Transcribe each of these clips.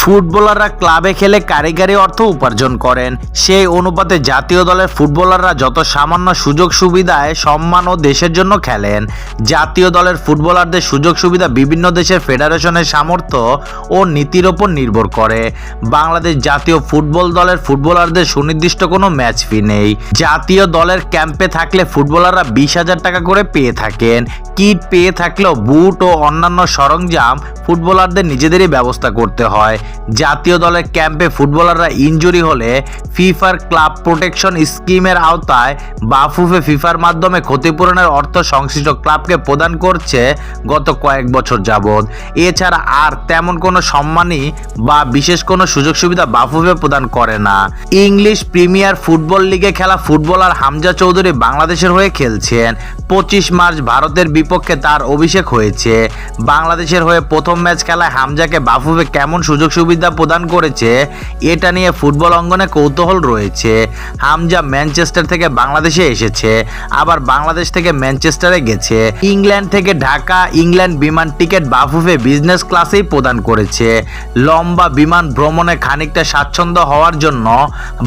ফুটবলাররা ক্লাবে খেলে কারিগরি অর্থ উপার্জন করেন। সেই অনুপাতে জাতীয় দলের ফুটবলাররা যত সামান্য সুযোগ সুবিধায় সম্মান ও দেশের জন্য খেলেন। জাতীয় দলের ফুটবলারদের সুযোগ সুবিধা বিভিন্ন দেশের ফেডারেশনের সামর্থ্য ও নীতির ওপর নির্ভর করে। বাংলাদেশ জাতীয় ফুটবল দলের ফুটবলারদের সুনির্দিষ্ট কোনো ম্যাচ ফি নেই। জাতীয় দলের ক্যাম্পে থাকলে ফুটবলাররা বিশ হাজার টাকা করে পেয়ে থাকেন। কিট পেয়ে থাকলেও বুট ও অন্যান্য সরঞ্জাম ফুটবলারদের নিজেদেরই ব্যবস্থা করতে হয়। জাতীয় দলের ক্যাম্পে ফুটবলাররা ইনজুরি হলে ফিফার ক্লাব প্রোটেকশন স্কিমের আওতায় বাফুফে ফিফার মাধ্যমে ক্ষতিপূরণের অর্থ সংশ্লিষ্ট ক্লাবকে প্রদান করছে গত কয়েক বছর যাবৎ। এছাড়া আর তেমন কোনো সম্মানই বা বিশেষ কোনো সুযোগ সুবিধা বাফুফে প্রদান করে না। ইংলিশ প্রিমিয়ার ফুটবল লিগে খেলা ফুটবলার হামজা চৌধুরী বাংলাদেশের হয়ে খেলছেন। পঁচিশ মার্চ ভারতের বিপক্ষে তার অভিষেক হয়েছে। বাংলাদেশের হয়ে প্রথম ম্যাচ খেলায় হামজাকে বাফুফে কেমন সুযোগ সুবিধা প্রদান করেছে, এটা নিয়ে ফুটবল অঙ্গনে কৌতূহল রয়েছে। হামজা ম্যানচেস্টার থেকে বাংলাদেশে এসেছে, আবার বাংলাদেশ থেকে ম্যানচেস্টারে গেছে। ইংল্যান্ড থেকে ঢাকা, ইংল্যান্ড বিমান টিকিট বাফুফে বিজনেস ক্লাসেই প্রদান করেছে। লম্বা বিমান ভ্রমণে খানিকটা স্বাচ্ছন্দ্য হওয়ার জন্য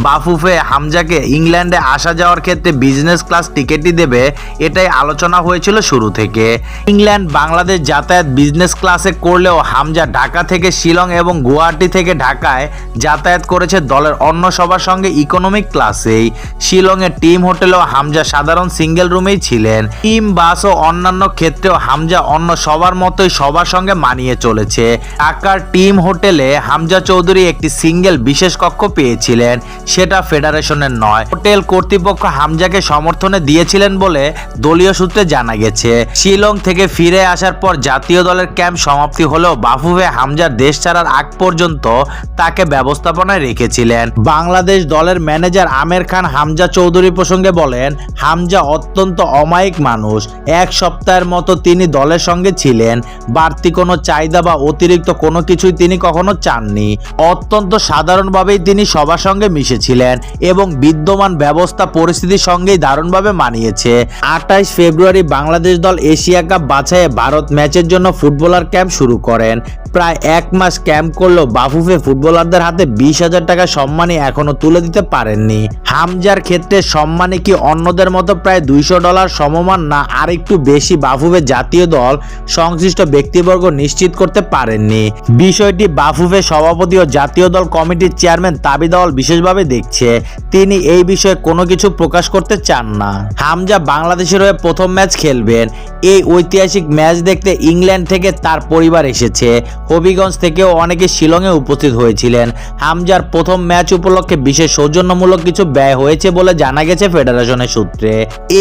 বাফুফে হামজাকে ইংল্যান্ডে আসা যাওয়ার ক্ষেত্রে বিজনেস ক্লাস টিকিটই দেবে, এটাই আলোচনা হয়েছিল শুরু থেকে। ইংল্যান্ড বাংলাদেশ যাতায়াত বিজনেস ক্লাসে করলেও হামজা ঢাকা থেকে শিলং এবং গুয়াহাটি থেকে ঢাকায় যাতায়াত করেছে দলের অন্য সবার সঙ্গে ইকোনমিক ক্লাসেই শিলংয়ে টিম হোটেলেও হামজা সাধারণ সিঙ্গেল রুমেই ছিলেন। টিম, বাস ও অন্যান্য ক্ষেত্রেও হামজা অন্য সবার মতোই সবার সঙ্গে মানিয়ে চলেছে। ঢাকার টিম হোটেলে হামজা চৌধুরী একটি সিঙ্গেল বিশেষ কক্ষ পেয়েছিলেন। সেটা ফেডারেশনের নয়। হোটেল কর্তৃপক্ষ হামজাকে সমর্থনে দিয়েছিলেন বলে দলীয় সূত্রে জানা গেছে। শিলং থেকে ফিরে আসার পর জাতীয় দলের ক্যাম্প সমাপ্তি হলেও বাফুফে হামজার দেশ ছাড়ার আগ পর্যন্ত তাকে ব্যবস্থাপনায় রেখেছিলেন। বাংলাদেশ দলের ম্যানেজার আমের খান হামজা চৌধুরী প্রসঙ্গে বলেন, হামজা অত্যন্ত অমায়িক মানুষ। এক সপ্তাহের মতো তিনি দলের সঙ্গে ছিলেন। বাড়তি কোনো চাহিদা বা অতিরিক্ত কোনো কিছুই তিনি কখনো চাননি। অত্যন্ত সাধারণভাবেই তিনি সবার সঙ্গে মিশেছিলেন এবং বিদ্যমান ব্যবস্থা পরিস্থিতির সঙ্গেই দারুণভাবে মানিয়েছে। আঠাইশ ফেব্রুয়ারি বাংলাদেশ দল এশিয়া কাপ বাছাইয়ে ভারত ম্যাচের জন্য ফুটবলার ক্যাম্প শুরু করেন। প্রায় এক মাস ক্যাম্প করলেও বাফুফে ফুটবলারদের হাতে বিশ হাজার টাকা সম্মানী এখনও তুলে দিতে পারেননি। হামজার ক্ষেত্রে সম্মানী কি অন্যদের মতো প্রায় দুইশো ডলার সমমান না আর একটু বেশি বাফুফে জাতীয় দল সংশ্লিষ্ট ব্যক্তিবর্গ নিশ্চিত করতে পারেননি। বিষয়টি বাফুফে সভাপতি ও জাতীয় দল কমিটির চেয়ারম্যান তাবি দেওয়াল বিশেষভাবে দেখছে। তিনি এই বিষয়ে কোনো কিছু প্রকাশ করতে চান না। হামজা বাংলাদেশের হয়ে প্রথম ম্যাচ খেলবেন। এই ঐতিহাসিক ম্যাচ দেখতে ইংল্যান্ড থেকে তার পরিবার এসেছে। হবিগঞ্জ থেকেও অনেকে শিলংয়ে উপস্থিত হয়েছিলেন। হামজার প্রথম ম্যাচ উপলক্ষে বিশেষ সৌজন্যমূলক কিছু ব্যয় হয়েছে বলে জানা গেছে ফেডারেশনের সূত্রে।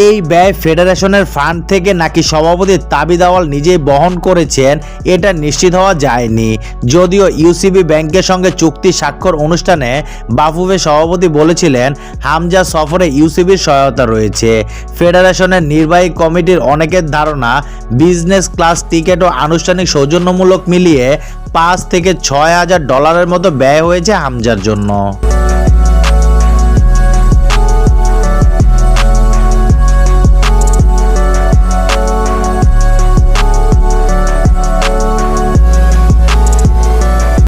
এই ব্যয় ফেডারেশনের ফান্ড থেকে নাকি সভাপতি তাবি দাওয়াল নিজেই বহন করেছেন, এটা নিশ্চিত হওয়া যায়নি। যদিও ইউসিবি ব্যাংকের সঙ্গে চুক্তি স্বাক্ষর অনুষ্ঠানে বাফুফে সভাপতি বলেছিলেন, হামজা সফরে ইউসিবির সহায়তা রয়েছে। ফেডারেশনের নির্বাহী কমিটির অনেকের ধারণা, বিজনেস ক্লাস টিকেট ও আনুষ্ঠানিক সৌজন্যমূলক মিলিয়ে পাঁচ থেকে ছয় হাজার ডলারের মতো ব্যয় হয়েছে হামজার জন্য।